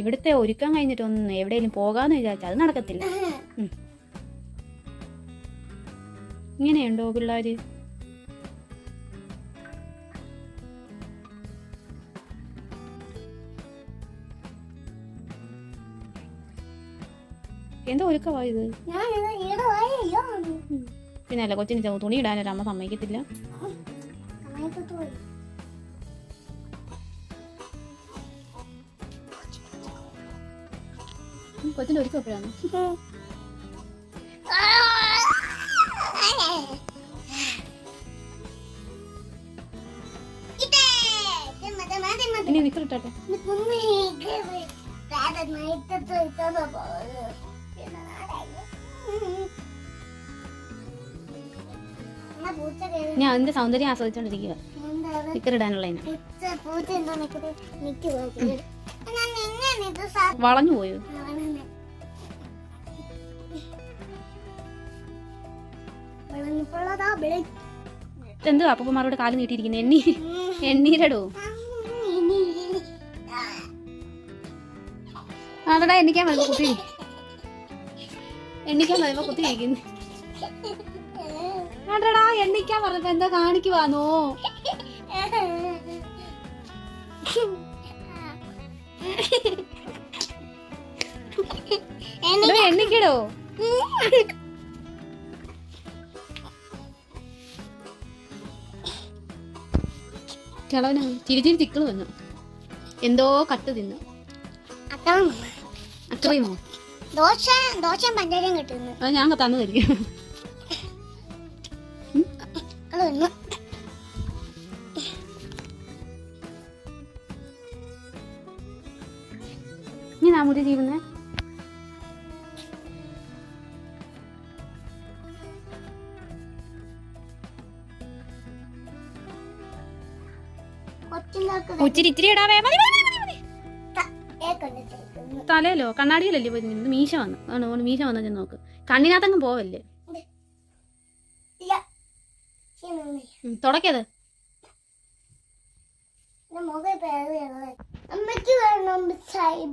ഇവിടുത്തെ ഒരുക്കാൻ കഴിഞ്ഞിട്ടൊന്നും എവിടെയെങ്കിലും പോകാന്ന് വിചാരിച്ചാൽ അത് നടക്കത്തില്ല. ഇങ്ങനെയുണ്ടോ പിള്ളേര്? എന്തോ ഒരുക്കവാ ഇത്? ഞാൻ ഇത് ഈടെ വായല്ലോ പിന്നെ അല്ല കൊച്ചിന് തുണി ഇടാനൊരമ്മ സമ്മതിക്കത്തില്ല. കൊച്ചിന്റെ ഒരുക്കം എപ്പോഴാണ് ഇനി നിക്കറിട്ടെ ഞാൻ അതിന്റെ സൗന്ദര്യം ആസ്വദിച്ചോണ്ടിരിക്കുക നിക്കറിടാനുള്ള വളഞ്ഞു പോയോ എന്തുവാ അപ്പൂപ്പന്മാരോട് കാൽ നീട്ടിയിരിക്കുന്നത് എണ്ണി എണ്ണീരടോ. അതെടാ എണ്ണിക്കാൻ വരുമ്പോ കുത്തി എണ്ണിക്കാൻ വരുമ്പോ കുത്തി ഇരിക്കുന്നു ആടടാ എണ്ണിക്കാൻ പറഞ്ഞപ്പോ എന്താ കാണിക്കുവാന്നോ? എണ്ണിക്കടോ. കിളവന് തിരി ചിക്കൾ വന്നു. എന്തോ കട്ട് തിന്നു. അത്രയും അത്രയുമോ? ദോശ ദോശയും പഞ്ചാരയും കിട്ടുന്നു. അത് ഞാൻ തന്നു തരിക. ഇനി നാമൂരി ചെയ്യുന്നേ ഉച്ചിരി ഇടാവേ. മതി തലയിലോ? കണ്ണാടിയിലല്ലേ പോയി നിന്ന് മീശ വന്നു. ആണ് ഓണ് മീശ വന്നു നോക്ക്. കണ്ണിനകത്തങ്ങ് പോവല്ലേ? തുടക്കത്. അമ്മയ്ക്ക് വേണം മിഠായി